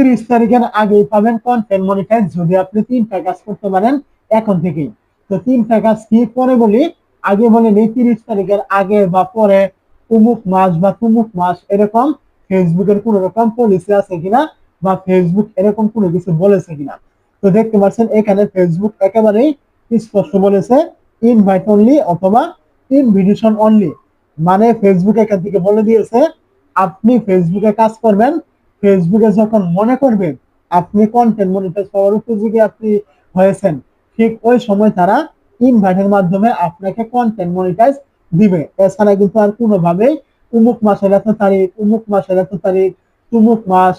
তিরিশ তারিখের আগে পাবেন কন্টেন্ট মনিটাইজ যদি আপনি তিনটা কাজ করতে পারেন এখন থেকেই। তো তিনটা কাজ কি পরে বলি? আগে বলে নেই, তিরিশ তারিখের আগে বা পরে উমুক মাস বা তুমুক মাস এরকম ফেসবুকের কোন রকম পলিসি আছে কিনা বা ফেসবুক এরকম কোনো কিছু বলেছে কিনা। তো দেখতে পাচ্ছেন এখানে ফেসবুক একেবারেই স্পষ্ট বলেছে ইনভাইট অনলি অথবা ইনভিটেশন অনলি মানে ফেসবুক এখান থেকে বলে দিয়েছে, আপনি ফেসবুকে কাজ করবেন ফেসবুকে যখন মনে করবেন আপনি কন্টেন্ট মনিটাইজ পাওয়ার উপযোগী আপনি হয়েছেন, ঠিক ওই সময় তারা ইনভাইটের মাধ্যমে আপনাকে কন্টেন্ট মনিটাইজ দিবে। এছাড়া কিন্তু আর কোনোভাবেই উমুক মাসের এত তারিখ, উমুক মাসের এত তারিখ তুমুক মাস,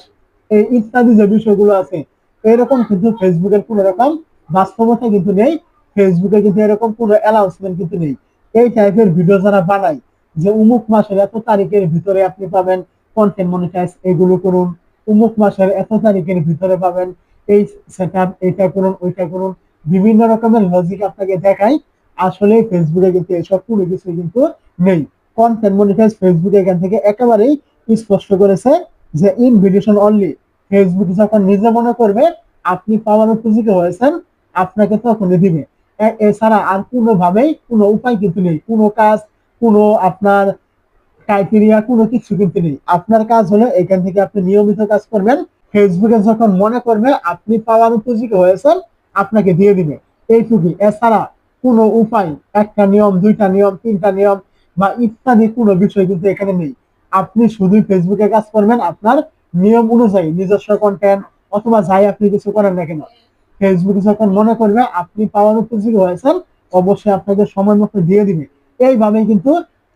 এই ইত্যাদি যে বিষয়গুলো আছে, এরকম কিন্তু ফেসবুকের কোনো রকম বাস্তবতা কিন্তু নেই। ফেসবুকে কিন্তু এরকম কোনো অ্যানাউন্সমেন্ট কিন্তু নেই। এই টাইপের ভিডিও যারা বানায়, যে উমুক মাসের এত তারিখের ভিতরে আপনি পাবেন কন্টেন্ট মনিটাইজ এগুলো করুন। উমুক মাসের এত তারিখের ভিতরে পাবেন এই সেট এইটা করুন, ওইটা করুন। বিভিন্ন রকমের লজিক আপনাকে দেখায়। আসলে ফেসবুকে কিন্তু এসব কোনো কিছু কিন্তু নেই। কন্টেন্ট মনিটাইজ ফেসবুক এখান থেকে একেবারেই স্পষ্ট করেছে যে ইনভিটেশন অনলি ফেসবুক যখন নিজে মনে করবে, আপনি পাওয়ার উপযোগী হয়েছেন, আপনাকে তখনই দিবে। এছাড়া আর কোনোভাবেই কোনো উপায় কিন্তু নেই। কোনো কাজ, কোনো আপনার ক্রাইটেরিয়া কোনো কিছু কিন্তু নেই। আপনার কাজ হলো এখান থেকে আপনি নিয়মিত কাজ করবেন। ফেসবুকে যখন মনে করবে আপনি পাওয়ার উপযোগী হয়েছেন, আপনাকে দিয়ে দিবে। এইটুকুই এছাড়া কোনো উপায়, একটা নিয়ম, দুইটা নিয়ম, তিনটা নিয়ম বা ইত্যাদি কোনো বিষয় কিন্তু এখানে নেই। আপনি শুধুই ফেসবুকে কাজ করবেন আপনার নিয়ম অনুযায়ী নিজস্ব কন্টেন্ট অথবা যাই আপনি কিছু করেন না কেন। ফেসবুক যখন মনে করবে আপনি পাওয়ার উপযোগী হয়েছেন, অবশ্যই আপনাকে সময় মতো দিয়ে দিবে। এইভাবেই কিন্তু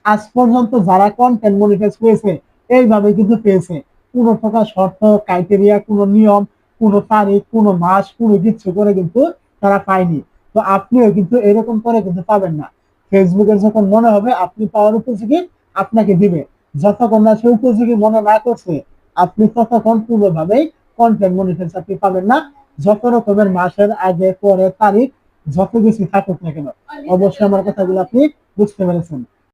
আজ পর্যন্ত যারা কন্টেন্ট মনিটাইজ পেয়েছে এইভাবে কিন্তু পেয়েছে। কোনো প্রকার শর্ত ক্রাইটেরিয়া কোনো নিয়ম কোনো তারিখ কোনো মাস কোনো কিছু করে কিন্তু তারা পায়নি। তো আপনিও কিন্তু এরকম করে কিন্তু পাবেন না। ফেসবুকের যখন মনে হবে আপনি পাওয়ার উপযোগী আপনাকে দিবে। যতক্ষণ না সে উপযোগী মনে না করছে আপনি ততক্ষণ পুরোভাবেই কন্টেন্ট মনিটাইজ আপনি পাবেন না। যত রকমের মাসের আগে পরে তারিখ যত কিছু থাকুক না কেন অবশ্যই আমার কথাগুলো আপনি বুঝতে পেরেছেন।